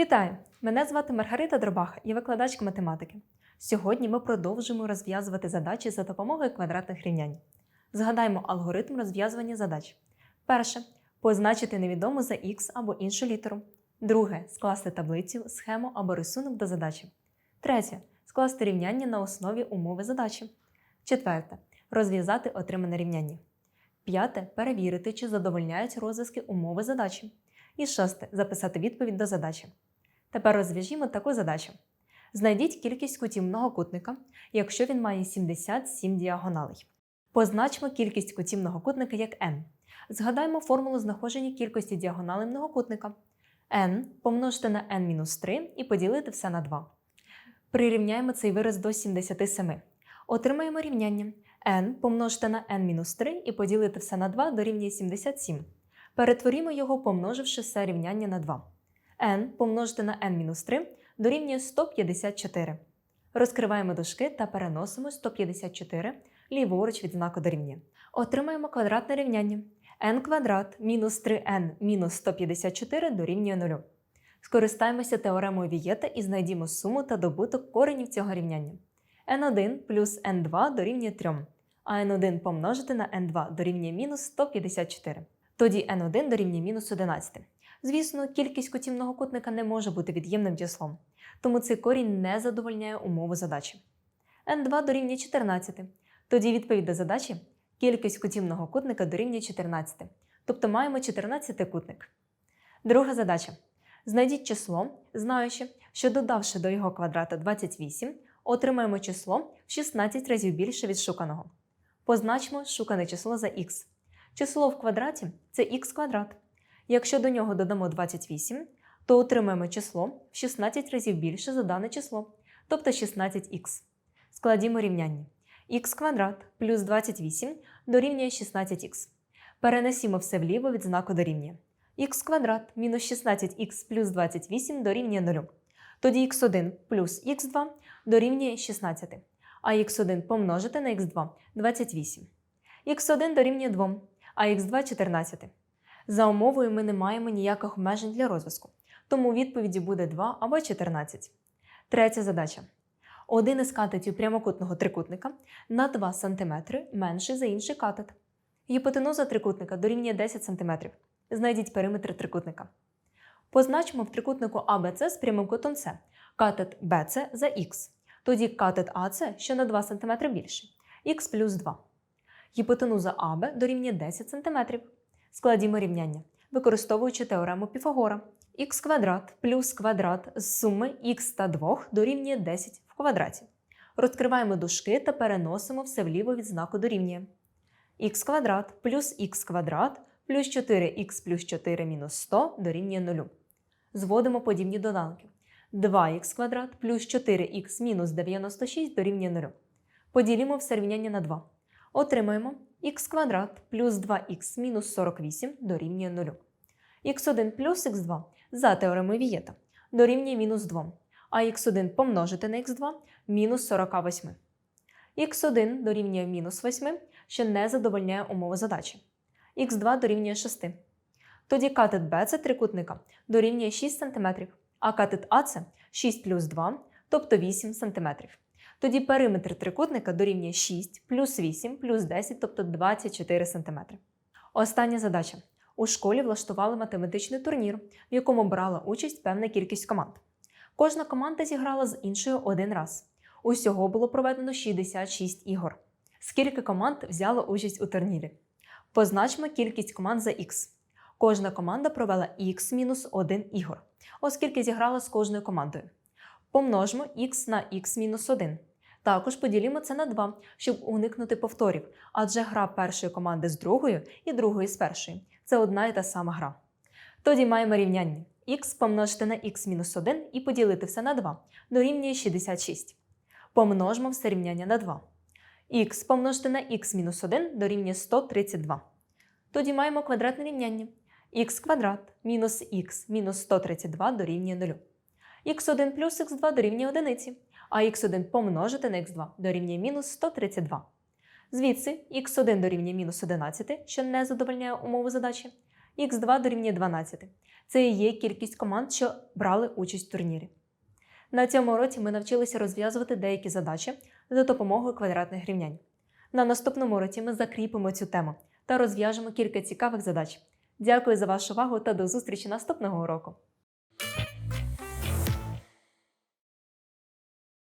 Вітаю! Мене звати Маргарита Дробаха, я викладачка математики. Сьогодні ми продовжуємо розв'язувати задачі за допомогою квадратних рівнянь. Згадаємо алгоритм розв'язування задач. Перше позначити невідому за х або іншу літеру. Друге скласти таблицю, схему або рисунок до задачі. Третє скласти рівняння на основі умови задачі. Четверте розв'язати отримане рівняння. П'яте перевірити, чи задовольняють розв'язки умови задачі. І шосте записати відповідь до задачі. Тепер розв'яжімо таку задачу. Знайдіть кількість кутів многокутника, якщо він має 77 діагоналей. Позначмо кількість кутів многокутника як n. Згадаємо формулу знаходження кількості діагоналей многокутника. n помножити на n-3 і поділити все на 2. Прирівняємо цей вираз до 77. Отримаємо рівняння n помножити на n-3 і поділити все на 2 дорівнює 77. Перетворімо його, помноживши все рівняння на 2. N помножити на n-3 дорівнює 154. Розкриваємо дужки та переносимо 154 ліворуч від знаку дорівнює. Отримаємо квадратне рівняння n квадрат мінус 3n мінус 154 дорівнює 0. Скористаємося теоремою Вієта і знайдімо суму та добуток коренів цього рівняння. n1 плюс n2 дорівнює 3, а n1 помножити на n2 дорівнює мінус 154. Тоді n1 дорівнює мінус 11. Звісно, кількість кутів многокутника не може бути від'ємним числом, тому цей корінь не задовольняє умову задачі. n2 дорівнює 14. Тоді відповідь до задачі кількість кутів многокутника дорівнює 14, тобто маємо 14-кутник. Друга задача. Знайдіть число, знаючи, що додавши до його квадрата 28, отримаємо число в 16 разів більше від шуканого. Позначмо шукане число за х. Число в квадраті це х квадрат. Якщо до нього додамо 28, то отримаємо число в 16 разів більше за дане число, тобто 16х. Складімо рівняння. х квадрат плюс 28 дорівнює 16х. Перенесімо все вліво від знаку дорівнює. х квадрат мінус 16х плюс 28 дорівнює 0. Тоді х1 плюс х2 дорівнює 16, а х1 помножити на х2 28. х1 дорівнює 2, а х2 14. За умовою ми не маємо ніяких обмежень для розв'язку, тому відповіді буде 2 або 14. Третя задача. Один із катетів прямокутного трикутника на 2 см менший за інший катет. Гіпотенуза трикутника дорівнює 10 см. Знайдіть периметр трикутника. Позначимо в трикутнику ABC з прямим кутом С катет BC за х. Тоді катет AC, що на 2 см більший, х плюс 2. Гіпотенуза АБ дорівнює 10 см. Складімо рівняння, використовуючи теорему Піфагора. х квадрат плюс квадрат з суми х та 2 дорівнює 10 в квадраті. Розкриваємо дужки та переносимо все вліво від знаку дорівнює. х квадрат плюс х квадрат плюс 4х плюс 4 мінус 100 дорівнює 0. Зводимо подібні доданки. 2х квадрат плюс 4х мінус 96 дорівнює 0. Поділімо все рівняння на 2. Отримаємо х квадрат плюс 2х мінус 48 дорівнює 0. х1 плюс х2 за теоремою Вієта дорівнює мінус 2, а х1 помножити на х2 мінус 48. х1 дорівнює мінус 8, що не задовольняє умови задачі. х2 дорівнює 6. Тоді катет BC трикутника дорівнює 6 см, а катет AC 6 плюс 2, тобто 8 см. Тоді периметр трикутника дорівнює 6 плюс 8 плюс 10, тобто 24 см. Остання задача. У школі влаштували математичний турнір, в якому брала участь певна кількість команд. Кожна команда зіграла з іншою один раз. Усього було проведено 66 ігор. Скільки команд взяло участь у турнірі? Позначимо кількість команд за х. Кожна команда провела х-1 ігор, оскільки зіграла з кожною командою. Помножимо х на х-1. Також поділімо це на 2, щоб уникнути повторів, адже гра першої команди з другою і другої з першої це одна і та сама гра. Тоді маємо рівняння х помножити на х-1 і поділити все на 2 дорівнює 66. Помножимо все рівняння на 2. х помножити на х-1 дорівнює 132. Тоді маємо квадратне рівняння х квадрат мінус х мінус 132 дорівнює 0. х1 плюс х2 дорівнює 1, а х1 помножити на х2 дорівнює мінус 132. Звідси х1 дорівнює мінус 11, що не задовольняє умову задачі, х2 дорівнює 12. Це і є кількість команд, що брали участь в турнірі. На цьому уроці ми навчилися розв'язувати деякі задачі за допомогою квадратних рівнянь. На наступному уроці ми закріпимо цю тему та розв'яжемо кілька цікавих задач. Дякую за вашу увагу та до зустрічі наступного уроку!